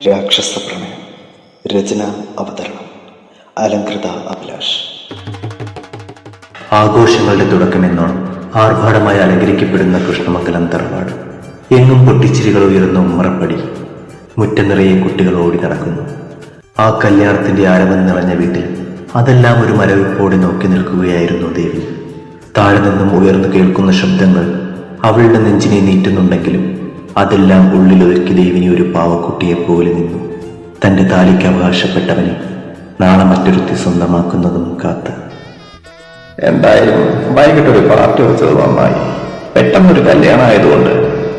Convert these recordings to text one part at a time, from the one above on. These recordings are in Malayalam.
രാക്ഷസ പ്രണയം രചന അവതരണം അലങ്കൃത അഭിലാഷ്. ആഘോഷങ്ങളുടെ തുടക്കമെന്നോണം ആർഭാടമായി അലങ്കരിക്കപ്പെടുന്ന കൃഷ്ണമംഗലം തറവാട്. എങ്ങും പൊട്ടിച്ചിരികൾ ഉയർന്ന ഉമ്മറപ്പടി. മുറ്റം നിറയെ കുട്ടികൾ ഓടി നടക്കുന്നു. ആ കല്യാണത്തിന്റെ ആരവം നിറഞ്ഞ വീട്ടിൽ അതെല്ലാം ഒരു മരവിപ്പോടെ നോക്കി നിൽക്കുകയായിരുന്നു ദേവി. താഴെ നിന്നും ഉയർന്നു കേൾക്കുന്ന ശബ്ദങ്ങൾ അവളുടെ നെഞ്ചിനെ നീറ്റുന്നുണ്ടെങ്കിലും അതെല്ലാം ഉള്ളിൽ ഉള്ളിലൊതുക്കി ദേവിനി ഒരു പാവക്കുട്ടിയെ പോലെ നിന്നു. തന്റെ താലിക്ക് അവകാശപ്പെട്ടവനെ നാളെ മറ്റൊരുത്തി സ്വന്തമാക്കുന്നതും കാത്ത്. എന്തായാലും വൈകിട്ട് ഒരു പാർട്ടി വെച്ചത് നന്നായി. പെട്ടെന്നൊരു കല്യാണം ആയതുകൊണ്ട്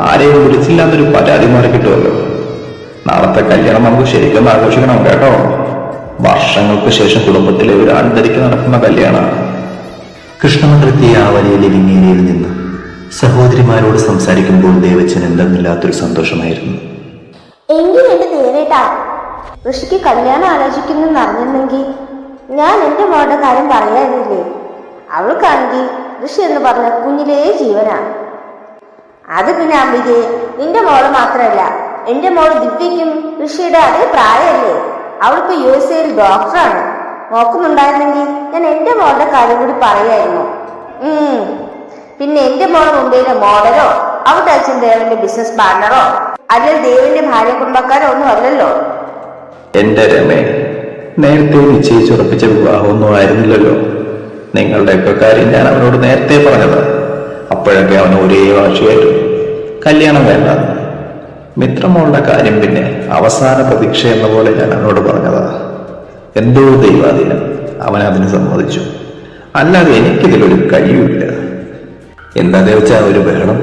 ആരെയും വിളിച്ചില്ലാത്തൊരു പരാതി മാറി കിട്ടുമല്ലോ. നാളത്തെ കല്യാണം നമുക്ക് ശരിക്കും ആഘോഷിക്കണം കേട്ടോ. വർഷങ്ങൾക്ക് ശേഷം കുടുംബത്തിലെ ഒരു ആൺതരിക്ക് നടക്കുന്ന കല്യാണമാണ്. കൃഷ്ണമന്ത്രത്തെ ആ വലിയ ലിവിംഗ് ഏരിയയിൽ നിന്ന് സഹോദരിമാരോട് സംസാരിക്കുമ്പോൾ ദേവച്ചൻ എന്തെന്നില്ലാത്തൊരു സന്തോഷമായിരുന്നു. ഋഷിക്ക് കല്യാണം ആലോചിക്കുന്നെന്ന് അറിഞ്ഞിരുന്നെങ്കിൽ ഞാൻ എന്റെ മോളുടെ കാര്യം പറയാനില്ലേ? അവൾക്കാണെങ്കിൽ ഋഷി എന്ന് പറഞ്ഞ കുഞ്ഞിലേ ജീവനാണ് അത് പിന്നെ അംബികയെ നിന്റെ മോൾ മാത്രമല്ല എന്റെ മോൾ ദിവ്യയ്ക്കും ഋഷിയുടെ അതേ പ്രായമല്ലേ അവൾക്ക് യു എസ് എയിൽ ഡോക്ടറാണ് നോക്കുന്നുണ്ടായിരുന്നെങ്കിൽ ഞാൻ എന്റെ മോളുടെ കാര്യം കൂടി പറയായിരുന്നു. പിന്നെ എന്റെ മോൾ മുംബൈയിലെ മോഡലോ അവിടെ അച്ഛൻ ദേവന്റെ ബിസിനസ് പാർട്ണറോ അല്ലെങ്കിൽ ദേവന്റെ ഭാര്യ കുടുംബക്കാരോ ഒന്നും അല്ലല്ലോ. എന്റെ രമേ നേരത്തെ നിശ്ചയിച്ചുറപ്പിച്ച വിവാഹമൊന്നും ആയിരുന്നില്ലല്ലോ. നിങ്ങളുടെയൊക്കെ കാര്യം ഞാൻ അവനോട് നേരത്തെ പറഞ്ഞത്. അപ്പോഴൊക്കെ അവൻ ഒരേ വാശിയായിട്ടു കല്യാണം വേണ്ട. മിത്രമോളുടെ കാര്യം പിന്നെ അവസാന പ്രതീക്ഷ എന്ന പോലെ ഞാൻ അവനോട് പറഞ്ഞതാ. എന്തോ ദൈവാധീനം. അവൻ അതിന് സമ്മതിച്ചു. അല്ലാതെ എനിക്കിതിലൊരു കഴിയുമില്ല എന്താ വെച്ചാൽ ഒരു ബഹളം?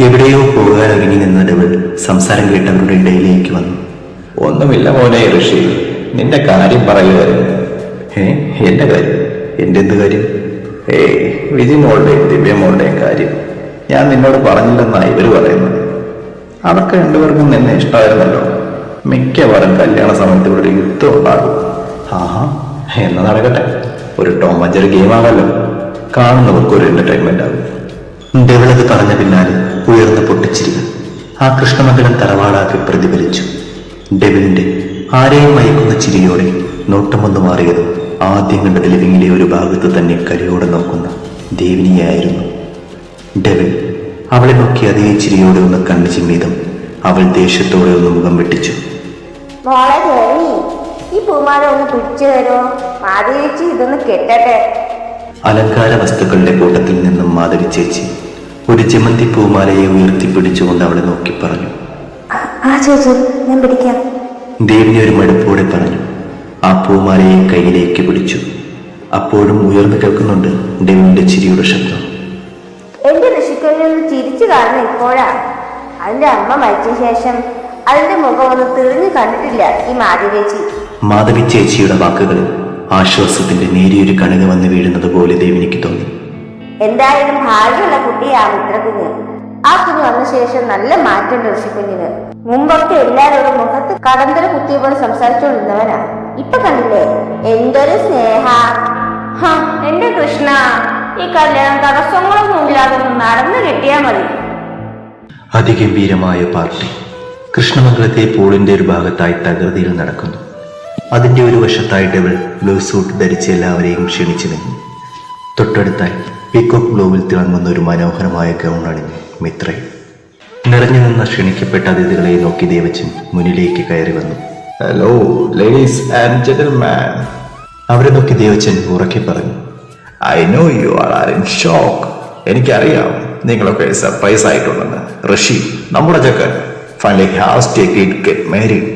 എവിടെയോ പോകാൻ ഒരുങ്ങി നിന്ന ഡബിൾ സംസാരം കേട്ടവരുടെ ഇടയിലേക്ക് വന്നു. ഒന്നുമില്ല മോനെ ഋഷി നിന്റെ കാര്യം പറയുമായിരുന്നു ഏ എന്റെ കാര്യം? എന്റെ എന്ത് കാര്യം? ഏ വിജി മോളുടെയും ദിവ്യ മോളുടെയും കാര്യം. ഞാൻ നിന്നോട് പറഞ്ഞില്ലെന്നാണ് ഇവർ പറയുന്നത്. അവർക്ക് രണ്ടുപേർക്കും നിന്നെ ഇഷ്ടമായിരുന്നല്ലോ. മിക്കവാറും കല്യാണ സമയത്ത് ഇവിടെ ഒരു യുദ്ധം ഉണ്ടാകും. ആഹാ. എന്നാ നടക്കട്ടെ. ഒരു ടോം അഞ്ചർ ഗെയിം ആണല്ലോ കാണുന്നവർക്ക് ഒരു എന്റർടൈൻമെന്റ് ആകും. ഡെവിളത് പറഞ്ഞ പിന്നാലെ ഉയർന്ന പൊട്ടിച്ചിരികൾ ആ കൃഷ്ണമംഗലം തറവാടാക്കി പ്രതിഫലിച്ചു. ഡെവിലിന്റെ ആരെയും മയക്കുന്ന ചിരിയോടെ നോട്ടമൊന്നു മാറിയത് ആദ്യം കണ്ടത് ലിവിങ്ങിലെ ഒരു ഭാഗത്ത് തന്നെ കലിയോടെ നോക്കുന്ന ദേവിനിയായിരുന്നു ഡെവിൽ അവളെ നോക്കി അതേ ചിരിയോടെ ഒന്ന് കണ്ണു ചിമ്മീതം അവൾ ദേഷ്യത്തോടെ ഒന്ന് മുഖം വെട്ടിച്ചു. മോളെ ദേവി ഈ പൂമാല ഒന്ന് പിടിച്ചു തരുമോ? മാതേച്ചി ഇതൊന്ന് കെട്ടട്ടെ. അലങ്കാര വസ്തുക്കളുടെ കൂട്ടത്തിൽ നിന്നും മാധവി ചേച്ചി ഒരു ജമന്തി പൂമാലയെ ഉയർത്തിപ്പിടിച്ചുകൊണ്ട് അവളെ നോക്കി പറഞ്ഞു. ആ ചേച്ചി ഞാൻ പിടിക്കാം. ദേവിനി ഒരു മടുപ്പോടെ പറഞ്ഞു. ആ പൂമാലയെ കയ്യിലേക്ക് പിടിച്ചു. അപ്പോഴും ഉയർന്നു കേൾക്കുന്നുണ്ട് ദേവിന്റെ ചിരിയുടെ ശബ്ദം. എന്റെ ചിരിച്ചു കാരണം ഇപ്പോഴാ. അതിന്റെ അമ്മ മരിച്ച ശേഷം അതിന്റെ മുഖം ഒന്ന് തെളിഞ്ഞു കണ്ടിട്ടില്ല ഈ മാധവി ചേച്ചി. മാധവി ചേച്ചിയുടെ വാക്കുകളിൽ ആശ്വാസത്തിന്റെ നേരിയൊരു കണിക വന്ന് വീഴുന്നത് പോലെ ദേവിനിക്ക് തോന്നി. എന്തായാലും ഭാഗ്യമുള്ള കുട്ടിയാ മിത്രക്കുഞ്ഞ് ആ കുഞ്ഞ് വന്ന ശേഷം നല്ല മാറ്റമുണ്ട് ഋഷിക്കുഞ്ഞിന്. മുമ്പൊക്കെ എല്ലാവരോടും മുഖത്ത് കടന്തര കുത്തിയ പോലെ സംസാരിച്ചുകൊണ്ടിരുന്നവനാ. ഇപ്പൊ കണ്ടില്ലേ? എന്തൊരു സ്നേഹ. എന്റെ കൃഷ്ണ ഈ കല്യാണം തടസ്സങ്ങളൊന്നും ഇല്ലാതെ നടന്നു കിട്ടിയാ മതി. അതിഗംഭീരമായ പാർട്ടി. കൃഷ്ണമംഗലത്തെ പൂളിന്റെ ഒരു ഭാഗത്തായി തകൃതിയിൽ നടക്കുന്നു. അതിന്റെ ഒരു വശത്തായിട്ട് അവൾ ബ്ലൂ സൂട്ട് ധരിച്ച് എല്ലാവരെയും ക്ഷണിച്ചു നിന്നു. തൊട്ടടുത്തായി പീക്കോക്ക് ബ്ലൂവിൽ തിളങ്ങുന്ന ഒരു മനോഹരമായ ഗൗൺ അണിഞ്ഞ് മിത്രേ. നിറഞ്ഞു നിന്ന ക്ഷണിക്കപ്പെട്ട അതിഥികളെ നോക്കി ദേവച്ചൻ മുന്നിലേക്ക് കയറി വന്നു. ഹലോ ലേഡീസ് ആൻഡ് ജെന്റിൽമാൻ അവരെ നോക്കി ദേവച്ചൻ ഉറക്കി പറഞ്ഞു. I know you are in shock എനിക്കറിയാം നിങ്ങളൊക്കെ സർപ്രൈസ് ആയിട്ടുണ്ടെന്ന്. ഋഷി നമ്മുടെ ചക്കൻ finally has take get married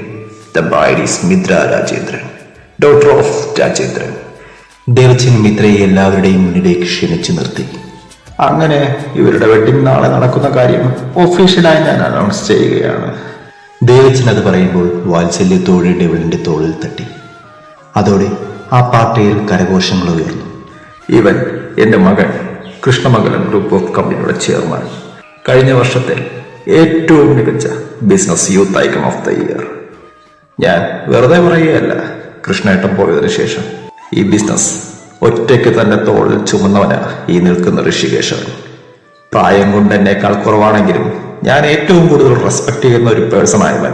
the bride is Mithra Rajendran doctor of Rajendran Devachan മിത്രയെ എല്ലാവരുടെയും മുന്നിലേക്ക് ക്ഷണിച്ചു നിർത്തി. അങ്ങനെ ഇവരുടെ വെഡിങ് നാളെ നടക്കുന്ന കാര്യം ഒഫീഷ്യലായി ഞാൻ അനൗൺസ് ചെയ്യുകയാണ്. ദേവച്ചൻ അത് പറയുമ്പോൾ വാത്സല്യത്തോടെ ഡെവിളിന്റെ തോളിൽ തട്ടി. അതോടെ ആ പാർട്ടിയിൽ കരഘോഷങ്ങൾ ഉയർന്നു. ഇവൻ എന്റെ മകൻ കൃഷ്ണമംഗലം ഗ്രൂപ്പ് ഓഫ് കമ്പനിയുടെ ചെയർമാൻ കഴിഞ്ഞ വർഷത്തെ ഏറ്റവും മികച്ച business youth icon of the year ഞാൻ വെറുതെ പറയുകയല്ല കൃഷ്ണേട്ടൻ പോയതിനു ശേഷം ഈ ബിസിനസ് ഒറ്റയ്ക്ക് തന്നെ തോളിൽ ചുമന്നവനാണ് ഈ നിൽക്കുന്ന ഋഷികേശൻ പ്രായം കൊണ്ട് എന്നേക്കാൾ കുറവാണെങ്കിലും ഞാൻ ഏറ്റവും കൂടുതൽ റെസ്പെക്ട് ചെയ്യുന്ന ഒരു പേഴ്സൺ ആയവൻ.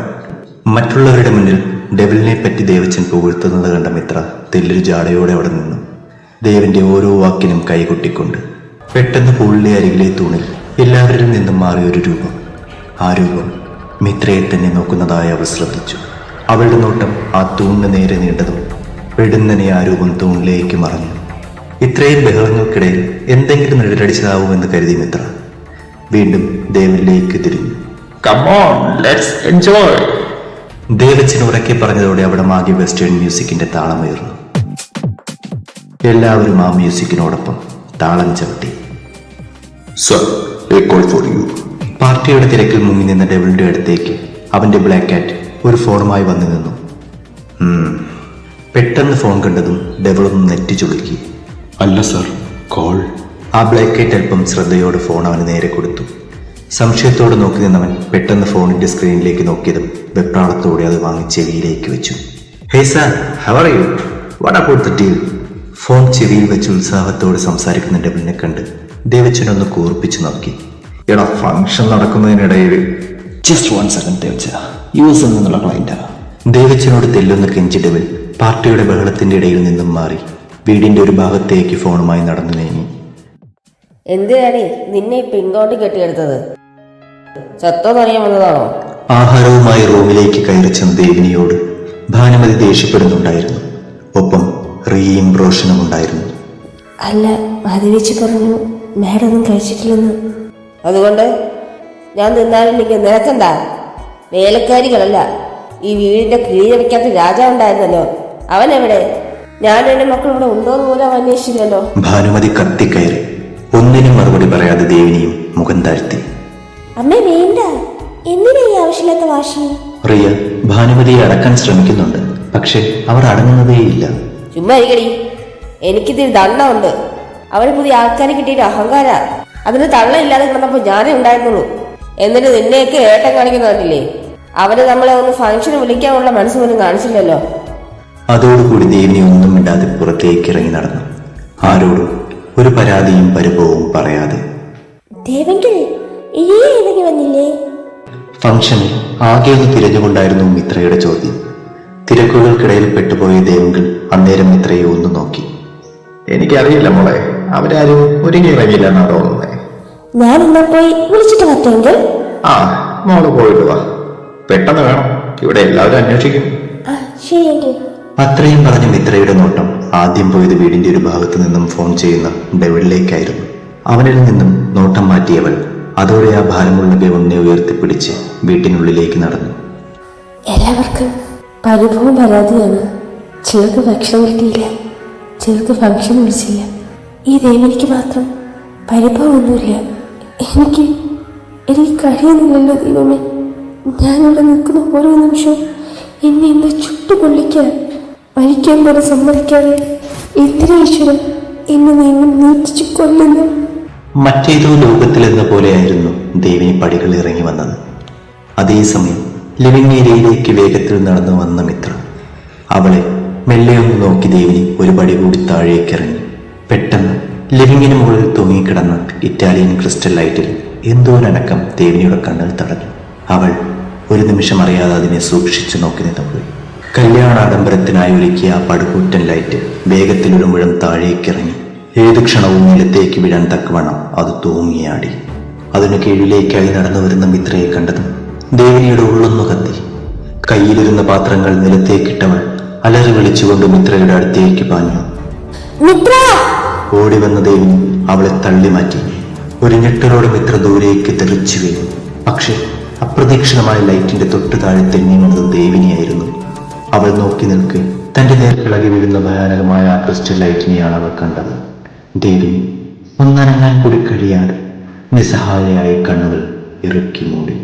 മറ്റുള്ളവരുടെ മുന്നിൽ ഡെവിലിനെ പറ്റി ദേവച്ചൻ പുകഴ്ത്തുന്നത് കണ്ട മിത്ര തെല്ലൊരു ജാടയോടെ അവിടെ നിന്നു. ദേവന്റെ ഓരോ വാക്കിനും കൈകൊട്ടിക്കൊണ്ട് പെട്ടെന്ന് പൂളിലെ അരികിലെ തൂണിൽ എല്ലാവരിൽ നിന്നും മാറിയ ഒരു രൂപം. ആ രൂപം മിത്രയെ തന്നെ നോക്കുന്നതായി അവൾ ശ്രദ്ധിച്ചു. അവളുടെ നോട്ടം ആ തൂണിന് നേരെ നീണ്ടതും പെടുന്നനെ ആ രൂപം തൂണിലേക്ക് മറഞ്ഞു ഇത്രയും ബഹളങ്ങൾക്കിടയിൽ എന്തെങ്കിലും നിഴലടിച്ചതാവുമെന്ന് കരുതി മിത്ര. വീണ്ടും ദേവനിലേക്ക് തിരിഞ്ഞു. കമോൺ ലെറ്റ്സ് എൻജോയ് ദേവച്ചൻ ഉറക്കെ പറഞ്ഞതോടെ അവിടെ മാഗി വെസ്റ്റേൺ മ്യൂസിക്കിന്റെ താളമുയർന്നു. എല്ലാവരും ആ മ്യൂസിക്കിനോടൊപ്പം താളം ചവിട്ടി. പാർട്ടിയുടെ തിരക്കിൽ മുങ്ങി നിന്ന ഡെവിളിന്റെ അടുത്തേക്ക് അവന്റെ ബ്ലാക്ക് കാറ്റ് ഒരു ഫോണുമായി വന്നു നിന്നു. പെട്ടെന്ന് ഫോൺ കണ്ടതും ഡെവളൊന്ന് നെറ്റി ചുളുക്കി. അല്ല സർ കോൾ. ആ ബ്ലാക്ക് ഐറ്റ് അല്പം ശ്രദ്ധയോട് ഫോൺ അവന് നേരെ കൊടുത്തു. സംശയത്തോടെ നോക്കി നിന്നവൻ പെട്ടെന്ന് ഫോണിന്റെ സ്ക്രീനിലേക്ക് നോക്കിയതും വെപ്രാളത്തോടെ അത് വാങ്ങി ചെവിയിലേക്ക് വെച്ചു. Hey sir how are you what about the deal phone ചെവിയിൽ വെച്ച് ഉത്സാഹത്തോടെ സംസാരിക്കുന്ന ഡെബിളിനെ കണ്ട് ദേവച്ചനൊന്ന് കൂർപ്പിച്ചു നോക്കി. എടാ function നടക്കുന്നതിനിടയിൽ. Just one second Devacha. Use എന്നുള്ള ക്ലൈന്റാ ദേവച്ചനോട് തെല്ലുന്ന കെഞ്ചി ഡെവിൾ പാർട്ടിയുടെ ബഹളത്തിന്റെ ഇടയിൽ നിന്നും മാറി വീടിന്റെ ഒരു ഭാഗത്തേക്ക് ഫോണുമായി നടന്നു നീങ്ങി. എന്തിനാണി നിന്നെ പിങ്കോട്ട് കെട്ടിയെടുത്തത്? ചത്തോന്നറിയാൻ വന്നതാണോ? ആഹാരവുമായി റൂമിലേക്ക് കയറി ചെന്ന ദേവിനിയോട് ഭാനുമതി ദേഷ്യപ്പെടുന്നുണ്ടായിരുന്നു. ഒപ്പം റീയും റോഷനും ഉണ്ടായിരുന്നു. അല്ല മാധവിച്ച് പറഞ്ഞു മാഡം ഒന്നും കഴിച്ചിട്ടില്ലെന്ന്. അതുകൊണ്ട് ഞാൻ നിന്നാലെനിക്ക് നിനക്കെന്താ നിരക്കണ്ട വേലക്കാരികളല്ല ഈ വീടിന്റെ കീഴ് വെക്കാത്ത രാജാവുണ്ടായിരുന്നല്ലോ. അവൻ എവിടെ ഞാൻ എന്റെ മക്കൾ ഇവിടെ ഉണ്ടോ എന്ന് പോലും അന്വേഷിച്ചില്ലല്ലോ. ഭാനുമതി കത്തിക്കയറി ഒന്നിനും മറുപടി പറയാതെ ദേവിനിയും മുഖം താഴ്ത്തി. അമ്മേ വേണ്ട. എന്തിനാ ഈ ആവശ്യമില്ലാത്ത വാശി? റിയ ഭാനുമതിയെ അടക്കാൻ ശ്രമിക്കുന്നുണ്ട്. പക്ഷെ അവർ അടങ്ങുന്നതേയില്ല. ചുമ്മാ ഇരിക്കടി. എനിക്കിതിൽ ദണ്ണമുണ്ട്. അവന് പുതിയ ആൾക്കാരെ കിട്ടിയിട്ട് അഹങ്കാര. അതിന് തള്ള ഇല്ലാതെ കിടന്നപ്പോ ഞാനേ ഉണ്ടായിരുന്നുള്ളൂ. എന്നിട്ട് നിന്നെയൊക്കെ ഏട്ടം കാണിക്കുന്ന കണ്ടില്ലേ? അവന് നമ്മളെ ഒന്ന് ഫംഗ്ഷന് വിളിക്കാനുള്ള മനസ്സ് പോലും കാണിച്ചില്ലല്ലോ. അതോടുകൂടി ദേവിനി ഒന്നും മിണ്ടാതെ പുറത്തേക്ക് ഇറങ്ങി നടന്നു. ആരോടും ഒരു പരാതിയും പരിഭവവും പറയാതെ. ദേവെങ്കിൽ വന്നില്ലേ? ഫംഗ്ഷനിൽ ആകെ ഒന്ന് തിരഞ്ഞുകൊണ്ടായിരുന്നു മിത്രയുടെ ചോദ്യം. തിരക്കുകൾക്കിടയിൽ പെട്ടുപോയ ദേവങ്കിൽ അന്നേരം മിത്രയെ ഒന്ന് നോക്കി. എനിക്കറിയില്ല മോളെ അവരാരും ഒരുങ്ങിയിറങ്ങിയില്ല എന്നാ തോന്നുന്നത് ഞാൻ ഇന്നാ പോയി വിളിച്ചിട്ട് പറ്റുമെങ്കിൽ ആ മോൾ പോയിട്ട് വാ. പെട്ടെന്ന് വേണം ഇവിടെ എല്ലാവരും അന്വേഷിക്കും. ശരിയെങ്കിൽ. അത്രയും പറഞ്ഞ മിത്രയുടെ നോട്ടം ആദ്യം പോയത് വീടിന്റെ ഒരു ഭാഗത്തു നിന്നും ഫോൺ ചെയ്യുന്ന ഡെവിഡിലേക്കായിരുന്നു അവനിൽ നിന്നും നോട്ടം മാറ്റിയവൾ അതോടെ ആ ഭാരമുള്ള ഗവണിനെ ഉയർത്തിപ്പിടിച്ച് വീട്ടിനുള്ളിലേക്ക് നടന്നു. എല്ലാവർക്കും പരിഭവം പരാതിയാണ് ചിലർക്ക് ഭക്ഷണം കിട്ടിയില്ല. ചിലർക്ക് ഫംഗ്ഷൻ വിളിച്ചില്ല ഈ ദേവനിക്ക് മാത്രം പരിഭവമൊന്നുമില്ല. എനിക്ക് എനിക്ക് കഴിയുന്നില്ലല്ലോ ദൈവമേ. ഞാനിവിടെ നിൽക്കുന്ന ഓരോ നിമിഷവും എന്നെ എന്നെ ചുട്ടുപൊള്ളിക്കാൻ മരിക്കാൻ പോലും സമ്മതിക്കാതെ എന്തിനാ ഈശ്വരൻ എന്നെ നിങ്ങൾ നീട്ടിച്ചു കൊല്ലുന്നു മറ്റേതോ ലോകത്തിലെന്ന പോലെയായിരുന്നു ദേവിനി പടികൾ ഇറങ്ങി വന്നത്. അതേസമയം ലിവിംഗ് ഏരിയയിലേക്ക് വേഗത്തിൽ നടന്നു വന്ന മിത്ര അവളെ മെല്ലെ ഒന്ന് നോക്കി ദേവിനി ഒരു പടി കൂടി താഴേക്ക് ഇറങ്ങി. പെട്ടെന്ന് ലിവിങ്ങിന് മുകളിൽ തൂങ്ങിക്കിടന്ന ഇറ്റാലിയൻ ക്രിസ്റ്റൽ ലൈറ്റിൽ എന്തോ അനക്കം ദേവിനിയുടെ കണ്ണിൽ തടഞ്ഞു. അവൾ ഒരു നിമിഷം അറിയാതെ അതിനെ സൂക്ഷിച്ചു നോക്കി നിന്നുപോയി. കല്യാണാഡംബരത്തിനായി ഒരുക്കിയ ആ പടുകൂറ്റൻ ലൈറ്റ് വേഗത്തിൽ ഒരു മുഴം താഴേക്കിറങ്ങി. ഏത് ക്ഷണവും നിലത്തേക്ക് വീഴാൻ തക്കവണ്ണം അത് തൂങ്ങിയാടി. അതിനു കീഴിലേക്കായി നടന്നു വരുന്ന മിത്രയെ കണ്ടതും ദേവിനിയുടെ ഉള്ളൊന്നു കത്തി. കയ്യിലിരുന്ന പാത്രങ്ങൾ നിലത്തേക്കിട്ടവൾ അലറി വിളിച്ചുകൊണ്ട് മിത്രയുടെ അടുത്തേക്ക് പാഞ്ഞു. ഓടി വന്ന ദേവിനി അവളെ തള്ളി മാറ്റി. ഒരു ഞെട്ടലോടെ മിത്ര ദൂരേക്ക് തെറിച്ചു വീണു. പക്ഷേ അപ്രതീക്ഷിതമായ ലൈറ്റിന്റെ തൊട്ടു താഴെ തെന്നി വന്നത് ദേവിനിയായിരുന്നു. അവൾ നോക്കി നിൽക്കെ. തന്റെ നേർ ഇളകി വീഴുന്ന ഭയാനകമായ ക്രിസ്റ്റൽ ലൈറ്റിനെയാണ് അവൾ കണ്ടത്. ദേവി ഒന്നനങ്ങാൻ കൂടി കഴിയാതെ നിസ്സഹായയായി കണ്ണുകൾ ഇറുക്കി മൂടി.